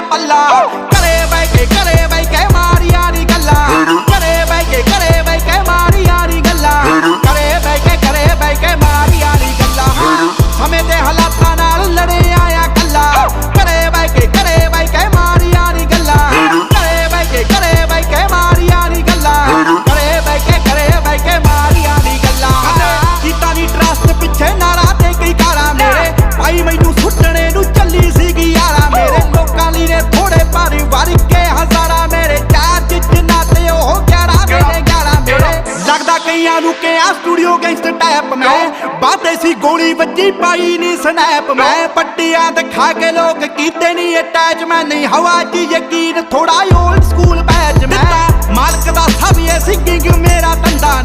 ਪੱਲਾ ਘਰੇ ਬੈ ਕੇ ਘਰੇ ਬੈ ਕੇ ਮਾਰੀਆਂ ਨੀ ਗੱਲਾਂ ਘਰੇ ਬੈ ਕੇ ਘਰੇ ਬੈ ਕੇ ਮਾਰੀਆਂ ਨੀ ਗੱਲਾਂ ਘਰੇ ਬੈ ਕੇ ਘਰੇ ਬੈ ਕੇ ਮਾਰੀਆਂ ਨੀ ਗੱਲਾਂ ਸਮੇਂ ਦੇ ਹਾਲਾਤਾਂ ਨਾਲ ਲੜੇ ਆਇਆ ਕੱਲਾ ਘਰੇ ਬੈ ਕੇ ਘਰੇ ਬੈ ਕੇ ਮਾਰੀਆਂ ਨੀ ਗੱਲਾਂ ਘਰੇ ਬੈ ਕੇ ਘਰੇ ਬੈ ਕੇ ਮਾਰੀਆਂ ਨੀ ਗੱਲਾਂ ਘਰੇ ਬੈ ਕੇ ਘਰੇ ਬੈ ਕੇ ਮਾਰੀਆਂ ਨੀ ਗੱਲਾਂ ਕੀਤਾ ਨੀ ਟਰਸਟ ਪਿੱਛੇ ਨਾ ਲੱਗਦਾ ਨੂੰ ਕਿ ਸਟੂਡੀਓ ਗੈਂਗਸਟਰ ਟਾਈਪ ਮੈਂ। ਬਾਤੇ ਸੀ ਗੋਲੀ ਵੱਜੀ, ਪਾਈ ਨਹੀਂ ਸਨੈਪ ਮੈਂ। ਪੱਟੀਆਂ ਦਿਖਾ ਕੇ ਲੋਕ ਕੀਤੇ ਨਹੀਂ ਅਟੈਚ ਮੈਂ ਨਹੀਂ ਹਵਾ 'ਚ ਯਕੀਨ ਥੋੜਾ 올ਡ ਸਕੂਲ ਬੈਚ ਮੈਂ। ਮਾਲਕ ਦਾ ਸਭ ਇਹ ਸਿੰਗਿੰਗ ਮੇਰਾ ਧੰਦਾ